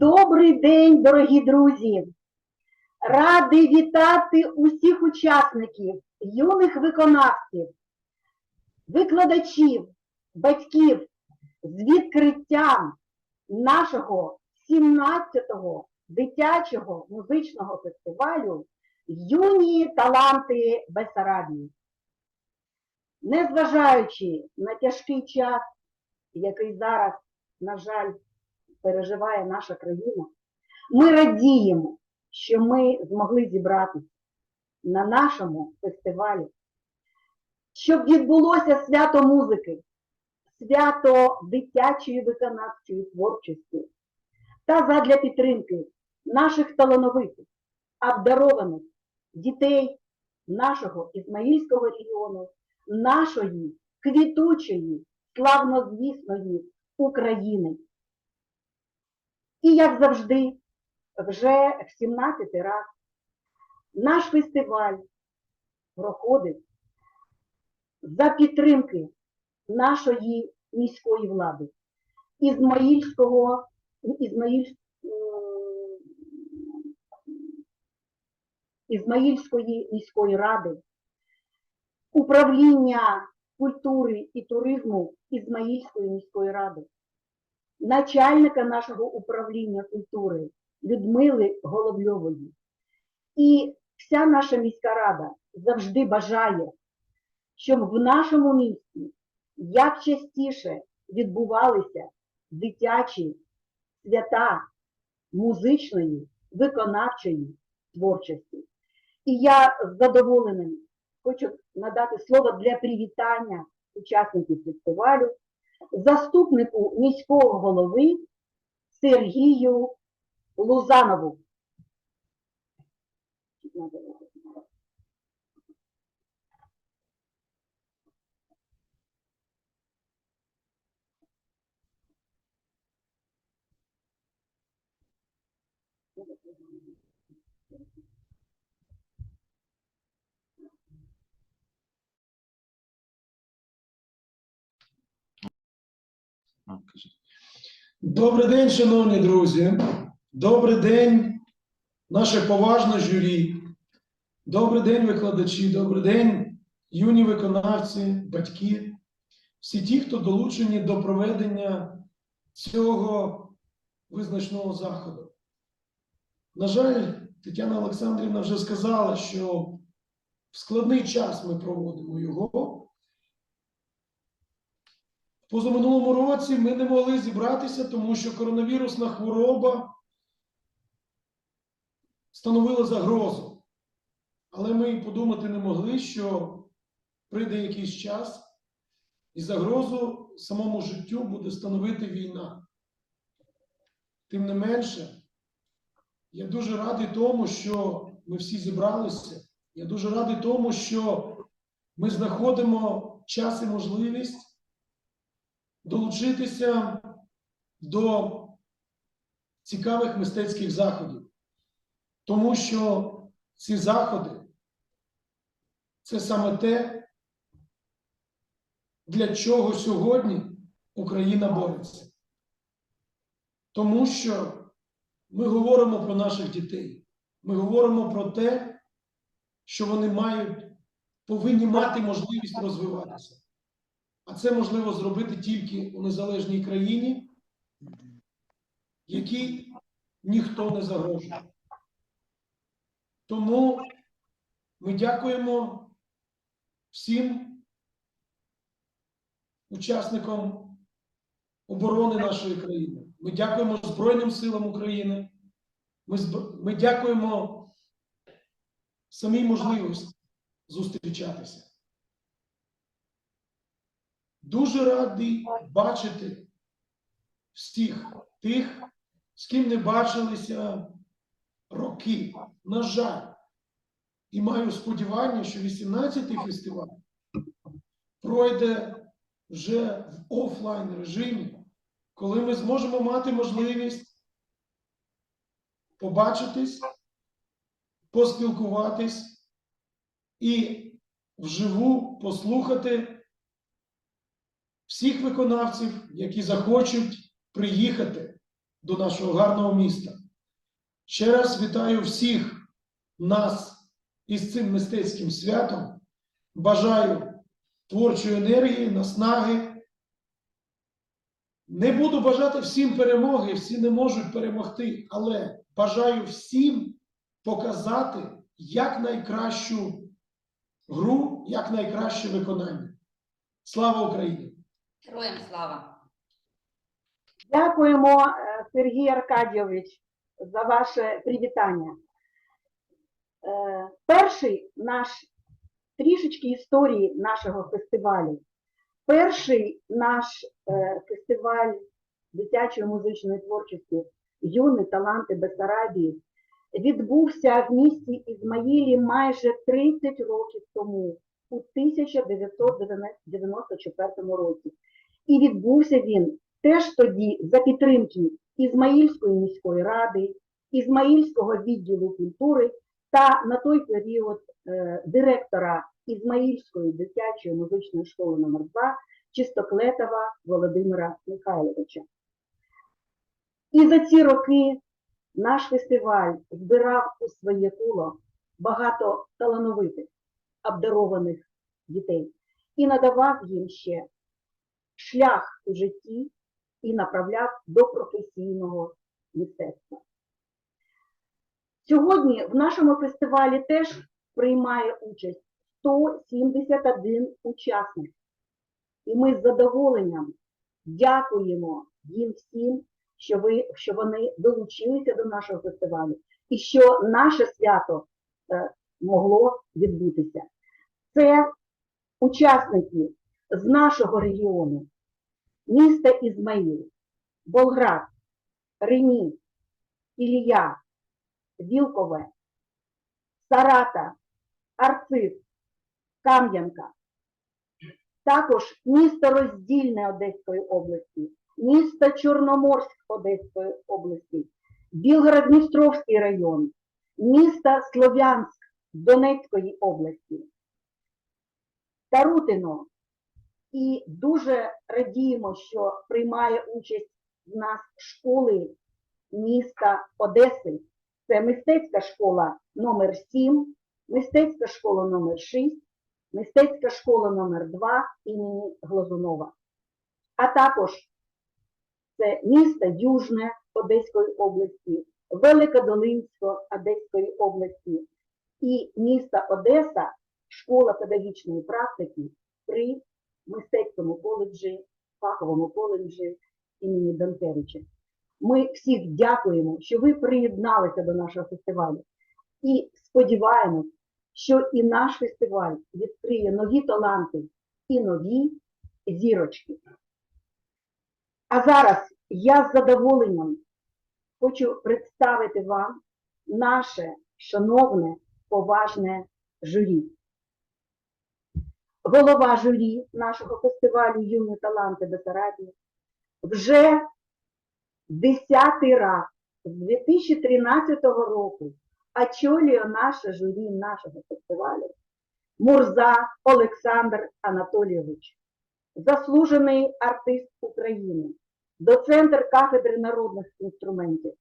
Добрий день, дорогі друзі! Радий вітати усіх учасників, юних виконавців, викладачів, батьків з відкриттям нашого 17-го дитячого музичного фестивалю Юні таланти Бесарабії. Незважаючи на тяжкий час, який зараз, на жаль, переживає наша країна, ми радіємо, що ми змогли зібратися на нашому фестивалі, щоб відбулося свято музики, свято дитячої виконавчої творчості та задля підтримки наших талановитих, обдарованих дітей нашого Ізмаїльського регіону, нашої квітучої, славнозвісної України. І, як завжди, вже в 17 раз наш фестиваль проходить за підтримки нашої міської влади, Ізмаїльського, Ізмаїль, Ізмаїльської міської ради, управління культури і туризму Ізмаїльської міської ради, начальника нашого управління культури Людмили Головльової. І вся наша міська рада завжди бажає, щоб в нашому місті як частіше відбувалися дитячі свята музичної, виконавчої творчості. І я з задоволенням хочу надати слово для привітання учасників фестивалю заступнику міського голови Сергію Лузанову. А, кажи. Добрий день, шановні друзі. Добрий день, наше поважне журі. Добрий день, викладачі, добрий день, юні виконавці, батьки, всі ті, хто долучені до проведення цього визначного заходу. На жаль, Тетяна Олександрівна вже сказала, що в складний час ми проводимо його. Позаминулому році ми не могли зібратися, тому що коронавірусна хвороба становила загрозу. Але ми подумати не могли, що прийде якийсь час, і загрозу самому життю буде становити війна. Тим не менше, я дуже радий тому, що ми всі зібралися. Я дуже радий тому, що ми знаходимо час і можливість долучитися до цікавих мистецьких заходів, тому що ці заходи це саме те, для чого сьогодні Україна бореться. Тому що ми говоримо про наших дітей, ми говоримо про те, що вони мають, повинні мати можливість розвиватися. А це можливо зробити тільки у незалежній країні, якій ніхто не загрожує. Тому ми дякуємо всім учасникам оборони нашої країни. Ми дякуємо Збройним силам України. Ми, зб- ми дякуємо самій можливості зустрічатися. Дуже радий бачити всіх тих, з ким не бачилися роки. На жаль, і маю сподівання, що 18-й фестиваль пройде вже в офлайн режимі, коли ми зможемо мати можливість побачитись, поспілкуватись і вживу послухати всіх виконавців, які захочуть приїхати до нашого гарного міста. Ще раз вітаю всіх нас із цим мистецьким святом. Бажаю творчої енергії, наснаги. Не буду бажати всім перемоги, всі не можуть перемогти, але бажаю всім показати якнайкращу гру, якнайкраще виконання. Слава Україні! Героям слава! Дякуємо, е, Сергій Аркадійович, за ваше привітання. Е, Перший наш трішечки історії нашого фестивалю. Перший наш е, фестиваль дитячої музичної творчості Юні таланти Бесарабії відбувся в місті Ізмаїлі майже 30 років тому, у 1994 році. І відбувся він теж тоді за підтримки Ізмаїльської міської ради, Ізмаїльського відділу культури та на той період е, директора Ізмаїльської дитячої музичної школи номер 2 Чистоклетова Володимира Михайловича. І за ці роки наш фестиваль збирав у своє коло багато талановитих, обдарованих дітей і надавав їм ще шлях у житті і направляв до професійного мистецтва. Сьогодні в нашому фестивалі теж приймає участь 171 учасник. І ми з задоволенням дякуємо їм всім, що, ви, що вони долучилися до нашого фестивалю і що наше свято е, могло відбутися. Це учасники з нашого регіону, міста Ізмаїл, Болград, Рені, Ілія, Вілкове, Сарата, Арцив, Кам'янка. Також місто Роздільне Одеської області, місто Чорноморськ Одеської області, Білгород-Дністровський район, місто Слов'янськ Донецької області, Тарутино. І дуже радіємо, що приймає участь в нас школи міста Одеси. Це мистецька школа номер 7, мистецька школа номер 6, мистецька школа номер 2 імені Глазунова. А також це місто Южне Одеської області, Великодолинсько Одеської області і місто Одеса, школа педагогічної практики при мистецькому коледжі, фаховому коледжі імені Данкевича. Ми всіх дякуємо, що ви приєдналися до нашого фестивалю. І сподіваємось, що і наш фестиваль відкриє нові таланти і нові зірочки. А зараз я з задоволенням хочу представити вам наше шановне, поважне журі. Голова журі нашого фестивалю Юні таланти Бесарабії вже десятий раз з 2013 року очолює наше журі нашого фестивалю Мурза Олександр Анатолійович, заслужений артист України, доцентр кафедри народних інструментів,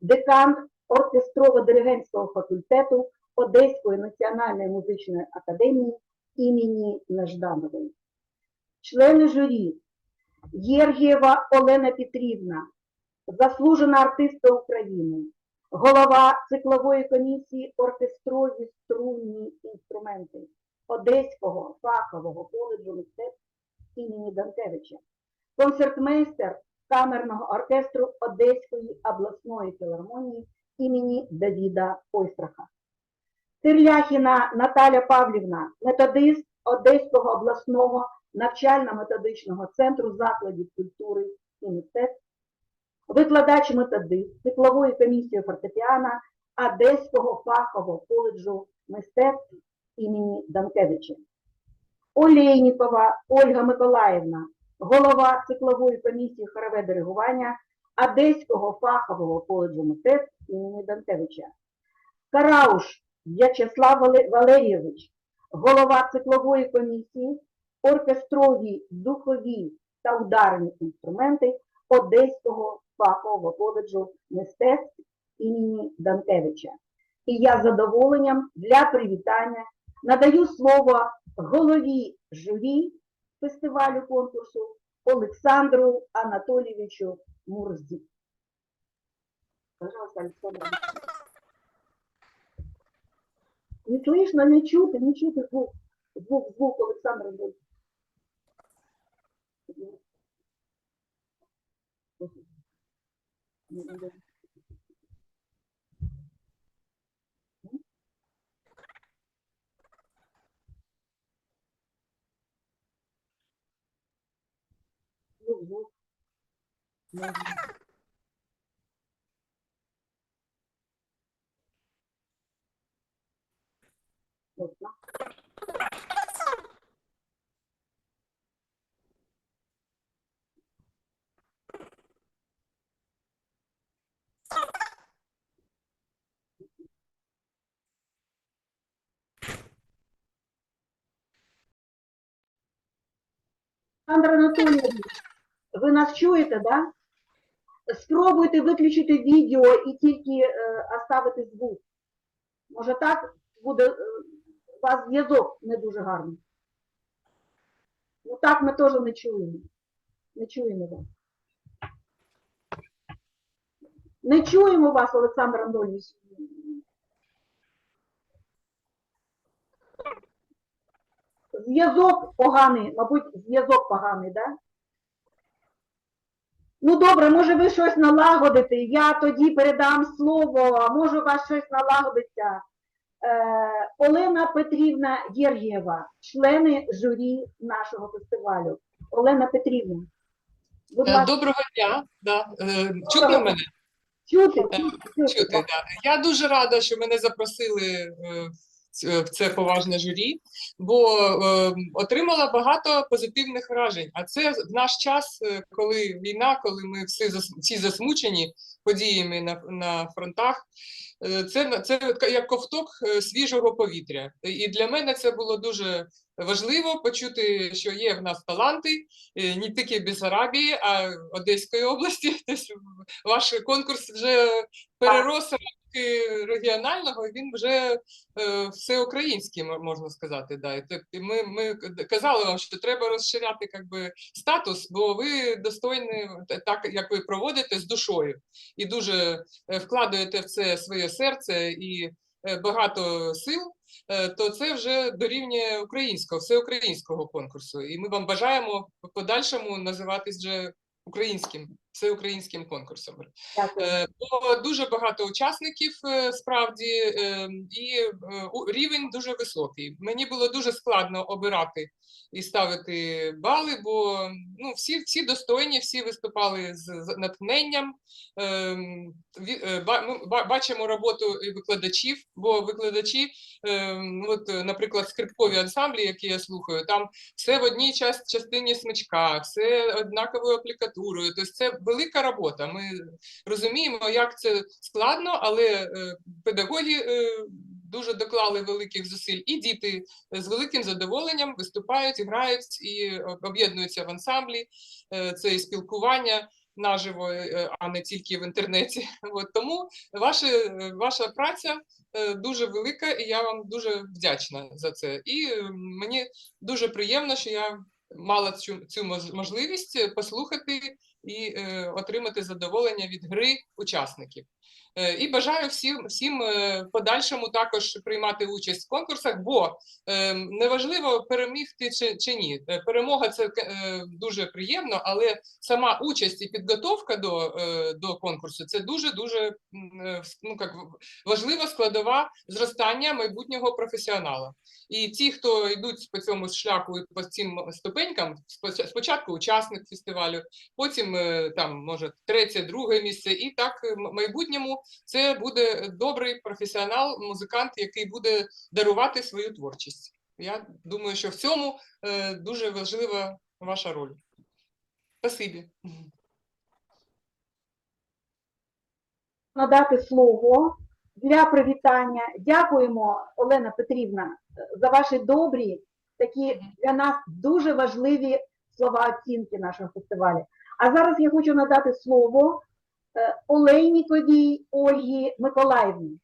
декан оркестрово-диригентського факультету Одеської національної музичної академії імені Нежданової. Члени журі Єргієва Олена Петрівна, заслужена артистка України, голова циклової комісії оркестрові струнні інструменти Одеського фахового коледжу мистецтв імені Данкевича, концертмейстер камерного оркестру Одеської обласної філармонії імені Давіда Ойстраха. Терляхіна Наталя Павлівна, методист Одеського обласного навчально-методичного центру закладів культури і мистецтв, викладач методист циклової комісії фортепіано Одеського фахового коледжу мистецтв імені Данкевича. Олейнікова Ольга Миколаївна, голова циклової комісії хорове диригування Одеського фахового коледжу мистецтв імені Данкевича. Карауш В'ячеслав Вале- Валерійович, голова циклової комісії, оркестрові, духові та ударні інструменти Одеського фахового коледжу мистецтв імені Данкевича. І я з задоволенням для привітання надаю слово голові журі фестивалю конкурсу Олександру Анатолійовичу Мурзі. Пожалуйста, Александр. Не слышно, не чути, не чути звук. Звук, звук, Олександр Анатолійович. Звук, звук. Можно. Можно. Олександр Анатолійович, ви нас чуєте, да? Спробуйте виключити відео і тільки е, оставити звук. Може так буде е, у вас зв'язок не дуже гарний. Ну так ми теж не чуємо. Не чуємо вас. Не чуємо вас, Олександр Анатолійович. Зв'язок поганий, мабуть, зв'язок поганий, так? Да? Ну добре, може ви щось налагодите, я тоді передам слово, а може у вас щось налагодиться. Е, Олена Петрівна Єргєва, члени журі нашого фестивалю. Олена Петрівна, будь Е, ласка, Доброго дня. Да. е, Чутно мене? чути? Чути, Чути, да. Я дуже рада, що мене запросили в це поважне журі, бо е, отримала багато позитивних вражень. А це в наш час, коли війна, коли ми всі, всі засмучені подіями на, на фронтах. Е, Це, це як ковток е, свіжого повітря. І для мене це було дуже важливо почути, що є в нас таланти е, не тільки Бесарабії, а Одеської області. Тобто ваш конкурс вже перерос регіонального, він вже е, всеукраїнський, можна сказати. Да. І ми, ми казали вам, що треба розширяти как би, статус, бо ви достойні так, як ви проводите з душою, і дуже е, вкладаєте в це своє серце і е, багато сил. е, То це вже дорівнює українського, всеукраїнського конкурсу. І ми вам бажаємо в подальшому називатись вже українським, всеукраїнським конкурсом. Дякую. Е, Було дуже багато учасників е, справді, е, і рівень дуже високий. Мені було дуже складно обирати і ставити бали, бо ну, всі, всі достойні, всі виступали з, натхненням. Ем, Ми бачимо роботу викладачів, бо викладачі, ем, от, наприклад, скрипкові ансамблі, які я слухаю, там все в одній час, частині смичка, все однаковою аплікатурою. Тобто це велика робота. Ми розуміємо, як це складно, але е, педагоги е, дуже доклали великих зусиль, і діти з великим задоволенням виступають, грають і об'єднуються в ансамблі. Е, Це і спілкування наживо, е, а не тільки в інтернеті. От тому ваша, е, ваша праця е, дуже велика, і я вам дуже вдячна за це. І е, мені дуже приємно, що я мала цю, цю мож- можливість е, послухати і е, отримати задоволення від гри учасників. Е, І бажаю всім, всім е, подальшому також приймати участь в конкурсах, бо е, неважливо перемігти чи, чи ні. Перемога це дуже приємно, але сама участь і підготовка до, до конкурсу це дуже дуже ну, як, важлива складова зростання майбутнього професіонала. І ті, хто йдуть по цьому шляху і по цим ступенькам, споча- спочатку учасник фестивалю, потім там може третє, друге місце, і так в майбутньому це буде добрий професіонал, музикант, який буде дарувати свою творчість. Я думаю, що в цьому е, дуже важлива ваша роль. Спасибі. надати слово для привітання. Дякуємо, Олена Петрівна, за ваші добрі, такі для нас дуже важливі слова оцінки нашого фестивалю. А зараз я хочу надати слово Олейніковій Ольгі Миколаївні.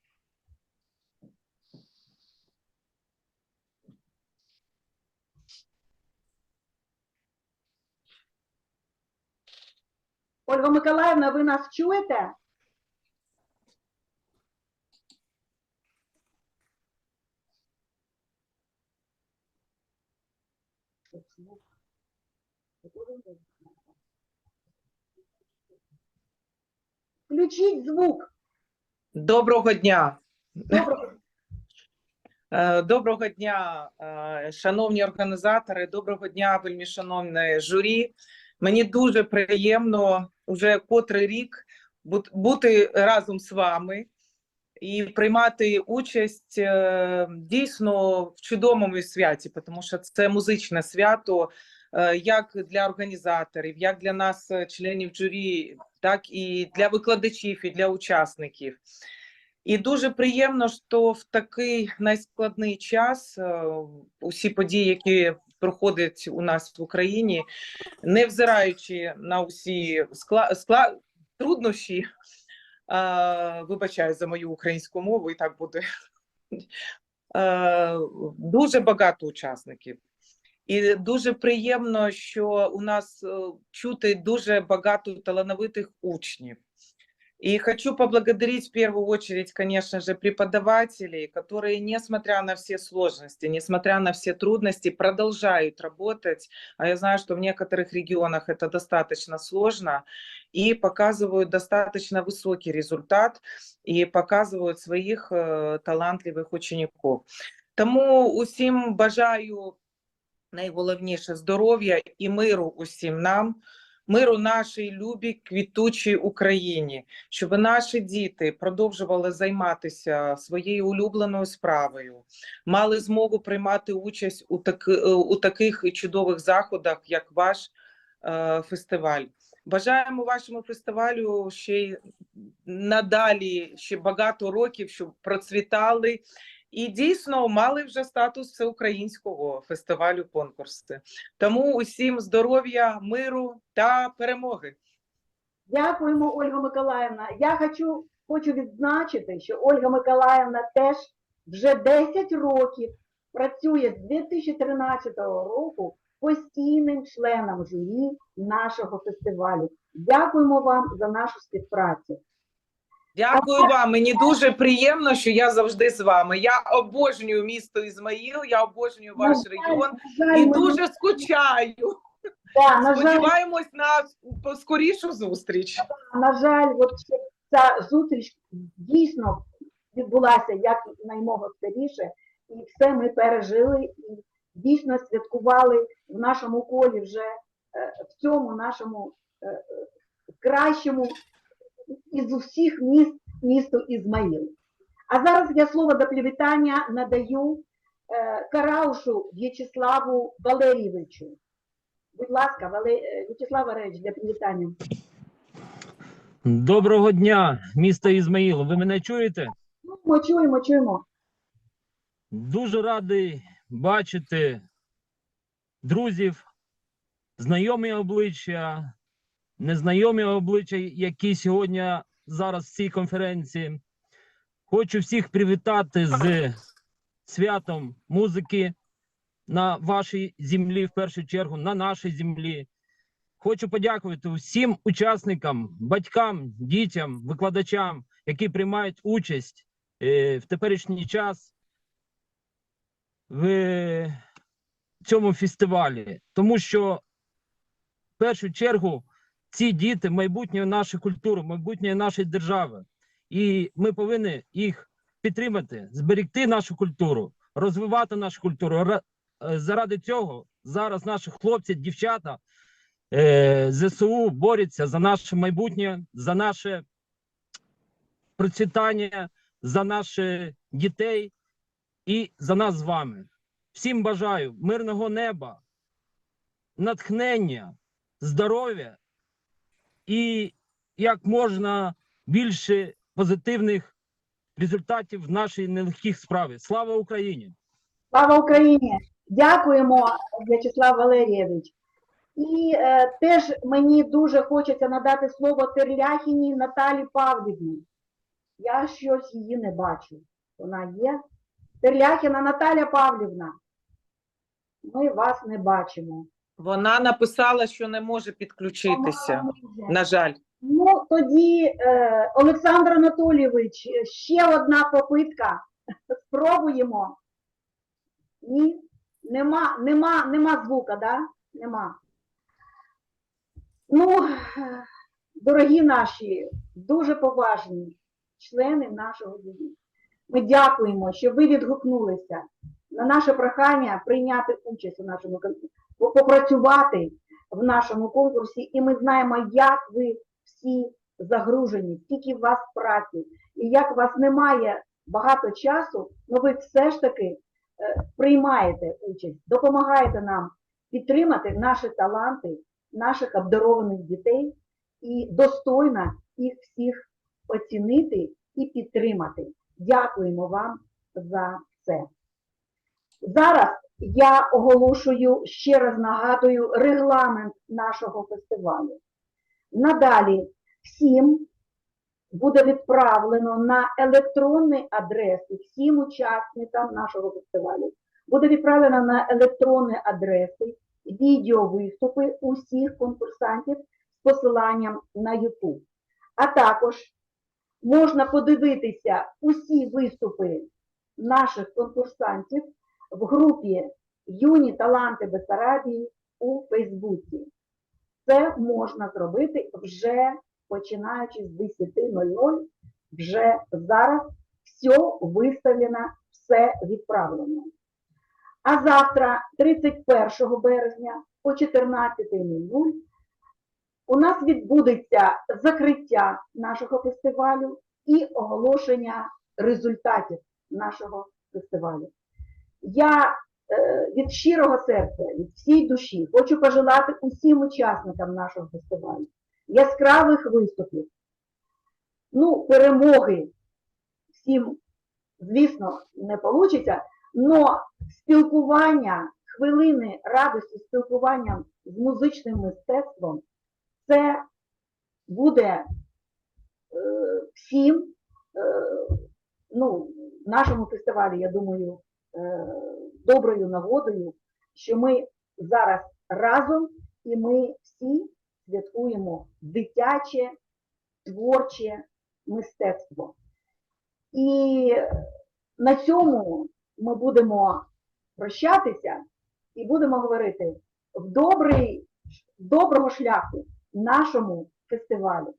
Ольга Миколаївна, ви нас чуєте? Включіть звук. Доброго дня. Доброго. Е, Доброго дня, е, шановні організатори. Доброго дня, вельми шановне журі. Мені дуже приємно уже котрий рік бути разом з вами і приймати участь е, дійсно в чудовому святі, тому що це музичне свято, як для організаторів, як для нас, е, членів журі, так і для викладачів, і для учасників. І дуже приємно, що в такий найскладний час е, усі події, які проходять у нас в Україні, невзираючи на усі скла... Скла... труднощі, е, вибачаю за мою українську мову, і так буде е, дуже багато учасників. І дуже приємно, що у нас е, чути дуже багато талановитих учнів. И хочу поблагодарить в первую очередь, конечно же, преподавателей, которые, несмотря на все сложности, несмотря на все трудности, продолжают работать. А я знаю, что в некоторых регионах это достаточно сложно и показывают достаточно высокий результат и показывают своих э, талантливих учеників. Тому усім бажаю найголовніше здоров'я і миру усім нам, миру нашій любій квітучій Україні, щоб наші діти продовжували займатися своєю улюбленою справою, мали змогу приймати участь у, таки, е, у таких чудових заходах, як ваш е, фестиваль. Бажаємо вашому фестивалю ще й надалі ще багато років, щоб процвітали і дійсно мали вже статус всеукраїнського фестивалю конкурсу. Тому усім здоров'я, миру та перемоги. Дякуємо, Ольга Миколаївна. Я хочу, хочу відзначити, що Ольга Миколаївна теж вже 10 років працює з 2013 року постійним членом журі нашого фестивалю. Дякуємо вам за нашу співпрацю. Дякую вам. Мені дуже приємно, що я завжди з вами. Я обожнюю місто Ізмаїл, я обожнюю ваш регіон і дуже скучаю. да, на жаль, Сподіваємось на скорішу зустріч. на жаль, от ця зустріч дійсно відбулася як наймого скоріше, і все ми пережили і дійсно святкували в нашому колі вже е, в цьому нашому е, е, кращому із усіх міст місту Ізмаїл. А зараз я слово до привітання надаю е, Караушу В'ячеславу Валерійовичу. Будь ласка, Вале... е, В'ячеслав Валерійович, для привітання. Доброго дня, місто Ізмаїл. Ви мене чуєте? Ну, Ми чуємо, чуємо. Дуже радий бачити друзів, знайомі обличчя, незнайомі обличчя, які сьогодні зараз в цій конференції. Хочу всіх привітати з святом музики на вашій землі, в першу чергу, на нашій землі. Хочу подякувати усім учасникам, батькам, дітям, викладачам, які приймають участь е, в теперішній час в цьому фестивалі, тому що в першу чергу ці діти майбутнє нашої культури, майбутнє нашої держави, і ми повинні їх підтримати, зберегти нашу культуру, розвивати нашу культуру. Е, Заради цього зараз наші хлопці, дівчата е, ЗСУ борються за наше майбутнє, за наше процвітання, за наших дітей і за нас з вами. Всім бажаю мирного неба, натхнення, здоров'я і як можна більше позитивних результатів в нашій нелегкій справі. Слава Україні! Слава Україні! Дякуємо, В'ячеслав Валерійович. І е, теж мені дуже хочеться надати слово Терляхіні Наталі Павлівні. Я щось її не бачу. Вона є. Терляхіна Наталя Павлівна. Ми вас не бачимо. Вона написала, що не може підключитися. На жаль. Ну, тоді, е, Олександр Анатолійович, ще одна попитка. Спробуємо. Ні? Нема, нема, нема звука, да? Нема. Ну, дорогі наші, дуже поважні члени нашого журі. Ми дякуємо, що ви відгукнулися на наше прохання прийняти участь у нашому попрацювати в нашому конкурсі, і ми знаємо, як ви всі загружені, скільки у вас праці, і як у вас немає багато часу, але ви все ж таки е, приймаєте участь, допомагаєте нам підтримати наші таланти, наших обдарованих дітей і достойно їх всіх оцінити і підтримати. Дякуємо вам за це. Зараз я оголошую, ще раз нагадую, регламент нашого фестивалю. Надалі всім буде відправлено на електронні адреси всім учасникам нашого фестивалю. Буде відправлено на електронні адреси відеовиступи усіх конкурсантів з посиланням на YouTube. А також можна подивитися усі виступи наших конкурсантів в групі Юні таланти Бесарабії у Фейсбуці. Це можна зробити вже починаючи з 10.00. Вже зараз все виставлено, все відправлено. А завтра, 31 березня, о 14.00, у нас відбудеться закриття нашого фестивалю і оголошення результатів нашого фестивалю. Я е, від щирого серця, від всієї душі хочу пожелати усім учасникам нашого фестивалю яскравих виступів, ну, перемоги всім, звісно, не вийде, але спілкування, хвилини радості спілкуванням з музичним мистецтвом, це буде е, всім, е, ну, нашому фестивалі, я думаю, доброю нагодою, що ми зараз разом і ми всі святкуємо дитяче, творче мистецтво. І на цьому ми будемо прощатися і будемо говорити в добрий, доброго шляху нашому фестивалю.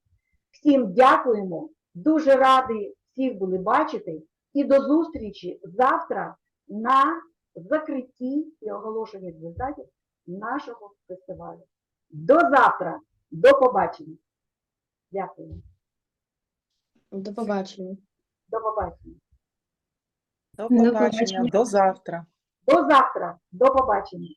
Всім дякуємо, дуже раді всіх були бачити. І до зустрічі завтра на закритті і оголошенні результатів нашого фестивалю. До завтра, до побачення. Дякую. До побачення. До побачення. До побачення. До завтра. До завтра, до побачення.